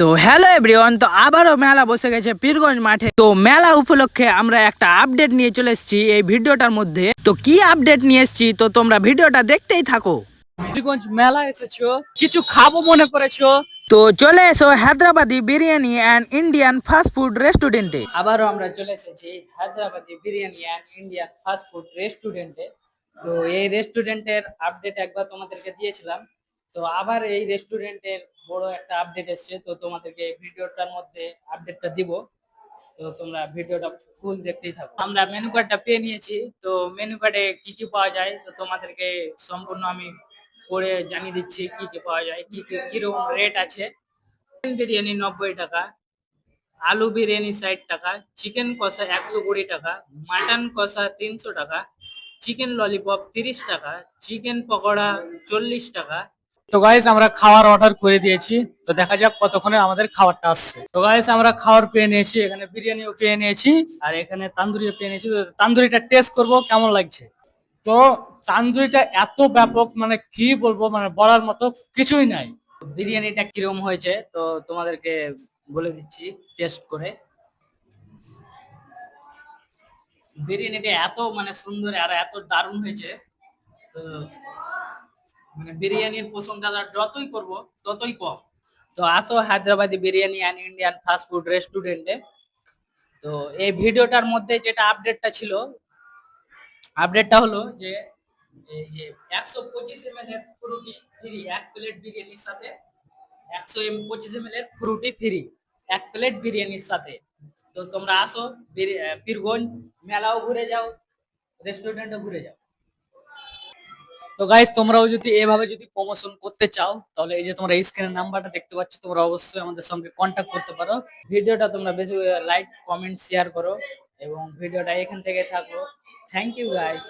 তো hello everyone তো আবারও মেলা বসে গেছে পীরগঞ্জ মাঠে। তো মেলা উপলক্ষে আমরা একটা আপডেট নিয়ে চলে এসেছি এই ভিডিওটার মধ্যে। তো কি আপডেট নিয়ে এসেছি? তো তোমরা ভিডিওটা দেখতেই থাকো। পীরগঞ্জ মেলা এসেছ কিছু খাব মনে করেছ? তো চলে এসো Hyderabadi biryani and Indian fast food রেস্টুরেন্টে আবারও আমরা চলে এসেছি Hyderabadi biryani and Indian fast food রেস্টুরেন্টে তো এই রেস্টুরেন্টের আপডেট একবার তোমাদেরকে দিয়েছিলাম। তো আবার এই রেস্টুরেন্টের বড় একটা আপডেট এসেছে। তো তোমাদেরকে ভিডিওটার মধ্যে আপডেটটা দিব। তো তোমরা ভিডিওটা ফুল দেখতেই থাকো। আমরা মেনু কার্ডটা পেয়ে নিয়েছি। তো মেনু কার্ডে কি কি পাওয়া যায়? তো তোমাদেরকে সম্পূর্ণ আমি পড়ে জানিয়ে দিচ্ছি কি কি পাওয়া যায়, কি কি, কীরকম রেট আছে। চিকেন বিরিয়ানি নব্বই টাকা, আলু বিরিয়ানি ষাট টাকা চিকেন কষা একশো কুড়ি টাকা মাটন কষা তিনশো টাকা চিকেন ললিপপ তিরিশ টাকা চিকেন পকোড়া চল্লিশ টাকা তো গাইস আমরা খাওয়ার অর্ডার করে দিয়েছি। তো দেখা যাক কতক্ষণে আমাদের খাবারটা আসছে। তো গাইস আমরা খাবার পেয়ে নিয়েছি, এখানে বিরিয়ানিও পেয়ে নিয়েছি, আর এখানে তান্দুরিও পেয়ে নিয়েছি। তান্দুরিটা টেস্ট করব, কেমন লাগছে? তো তান্দুরিটা এত ব্যাপক মানে কি বলব মানে বলার মতো কিছুই নাই। বিরিয়ানিটা কীরকম হয়েছে, তো তোমাদেরকে বলে দিচ্ছি টেস্ট করে। বিরিয়ানিটা এত মানে সুন্দর, আর এত দারুণ হয়েছে। তো মানে বিরিয়ানির প্রশংসা যতই করব, ততই কম। তো আসো Hyderabadi biryani and Indian fast food রেস্টুরেন্টে তো এই ভিডিওটার মধ্যে যেটা আপডেটটা ছিল আপডেটটা হলো যে, এই যে একশো পঁচিশ এম এর ফ্রুটি ফ্রি এক প্লেট বিরিয়ানির সাথে, একশো এম পঁচিশ এম এর ফ্রুটি ফ্রি এক প্লেট বিরিয়ানির সাথে। তো তোমরা আসো পীরগঞ্জ মেলাও ঘুরে যাও রেস্টুরেন্টও ঘুরে যাও। তো গাইস তোমরাও যদি এভাবে যদি প্রমোশন করতে চাও, তাহলে এই যে তোমরা স্ক্রিনের নাম্বারটা দেখতে পাচ্ছ, তোমরা অবশ্যই আমাদের সঙ্গে কন্ট্যাক্ট করতে পারো। ভিডিওটা তোমরা বেশি লাইক কমেন্ট শেয়ার করো এবং ভিডিওটা এখান থেকে থাকো। Thank you guys